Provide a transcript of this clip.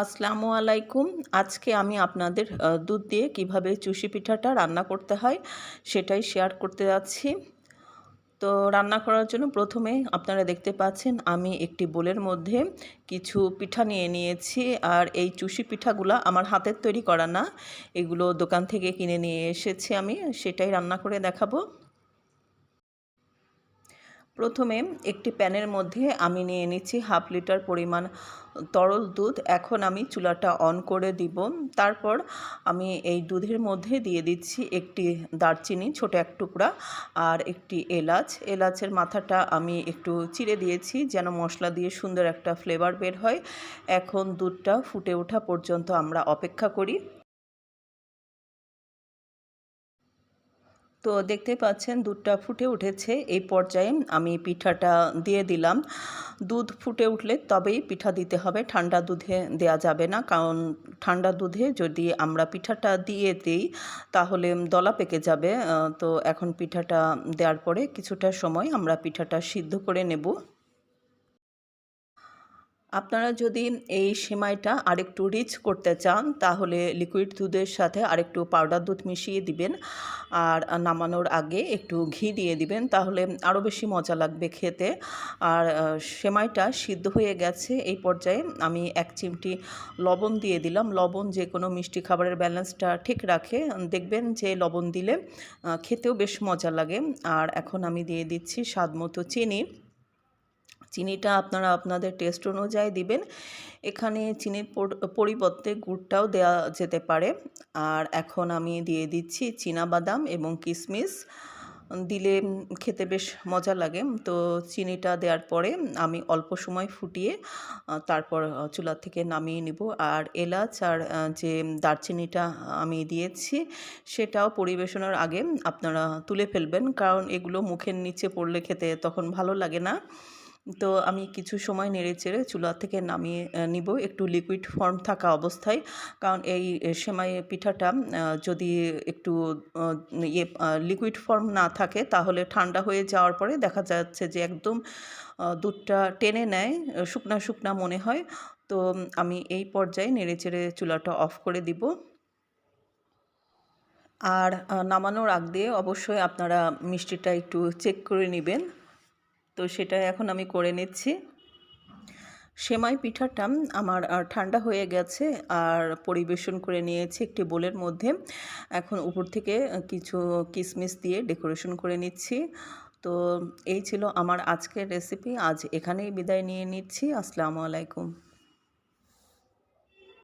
আসসালামু আলাইকুম। আজকে আমি আপনাদের দুধ দিয়ে কীভাবে চুষি পিঠাটা রান্না করতে হয় সেটাই শেয়ার করতে যাচ্ছি। তো রান্না করার জন্য প্রথমে আপনারা দেখতে পাচ্ছেন আমি একটি বোলের মধ্যে কিছু পিঠা নিয়ে নিয়েছি আর এই চুষি পিঠাগুলো আমার হাতের তৈরি করা না। এগুলো দোকান থেকে কিনে নিয়ে এসেছি আমি, সেটাই রান্না করে দেখাবো। প্রথমে একটি প্যানের মধ্যে আমি নিয়ে নিচ্ছি হাফ লিটার পরিমাণ তরল দুধ। এখন আমি চুলাটা অন করে দিব। তারপর আমি এই দুধের মধ্যে দিয়ে দিচ্ছি একটি দারচিনি, ছোট এক টুকরা, আর একটি এলাচ। এলাচের মাথাটা আমি একটু চিড়ে দিয়েছি যেন মশলা দিয়ে সুন্দর একটা ফ্লেভার বের হয়। এখন দুধটা ফুটে ওঠা পর্যন্ত আমরা অপেক্ষা করি। তো দেখতে পাচ্ছেন দুধটা ফুটে উঠেছে। এই পর্যায়ে আমি পিঠাটা দিয়ে দিলাম। দুধ ফুটে উঠলে তবেই পিঠা দিতে হবে। ঠান্ডা দুধে দেয়া যাবে না। কারণ ঠান্ডা দুধে যদি আমরা পিঠাটা দিয়ে দিই, তাহলে দলা পেকে যাবে। তো এখন পিঠাটা দেওয়ার পরে কিছুটা সময় আমরা পিঠাটা সিদ্ধ করে নেব। আপনারা যদি এই সেমাইটা আরেকটু রিচ করতে চান, তাহলে লিকুইড দুধের সাথে আরেকটু পাউডার দুধ মিশিয়ে দিবেন। আর নামানোর আগে একটু ঘি দিয়ে দিবেন, তাহলে আরও বেশি মজা লাগবে খেতে। আর সেমাইটা সিদ্ধ হয়ে গেছে, এই পর্যায়ে আমি এক চিমটি লবণ দিয়ে দিলাম। লবণ যে কোনো মিষ্টি খাবারের ব্যালেন্সটা ঠিক রাখে, দেখবেন যে লবণ দিলে খেতেও বেশ মজা লাগে। আর এখন আমি দিয়ে দিচ্ছি স্বাদ মতো চিনি। চিনিটা আপনারা আপনাদের টেস্ট অনুযায়ী দিবেন। এখানে চিনির পরিবর্তে গুড়টাও দেওয়া যেতে পারে। আর এখন আমি দিয়ে দিচ্ছি বাদাম এবং কিশমিশ দিলে খেতে বেশ মজা লাগে। তো চিনিটা দেওয়ার পরে আমি অল্প সময় ফুটিয়ে তারপর চুলা থেকে নামিয়ে নিব। আর এলাচ আর যে দারচিনিটা আমি দিয়েছি, সেটাও পরিবেশনের আগে আপনারা তুলে ফেলবেন। কারণ এগুলো মুখের নিচে পড়লে খেতে তখন ভালো লাগে না। তো আমি কিছু সময় নেড়ে চেড়ে চুলা থেকে নামিয়ে নিব। একটু লিকুইড ফর্ম থাকা অবস্থায়। কারণ এই সেমাই পিঠাটা যদি একটু ইয়ে লিকুইড ফর্ম না থাকে, তাহলে ঠান্ডা হয়ে যাওয়ার পরে দেখা যাচ্ছে যে একদম দুধটা টেনে নেয় শুকনা শুকনা মনে হয়। তো আমি এই পর্যায়ে নেড়ে চেড়ে চুলাটা অফ করে দিব। আর নামানোর আগ দিয়ে অবশ্যই আপনারা মিষ্টিটা একটু চেক করে নেবেন। তো সেটা এখন আমি করে নিচ্ছি। সেমাই পিঠাটা আমার ঠান্ডা হয়ে গেছে আর পরিবেশন করে নিয়েছি একটি বোলের মধ্যে। এখন উপর থেকে কিছু কিসমিস দিয়ে ডেকোরেশন করে নিচ্ছি। তো এই ছিল আমার আজকের রেসিপি। আজ এখানেই বিদায় নিয়ে নিচ্ছি। আসসালামু আলাইকুম।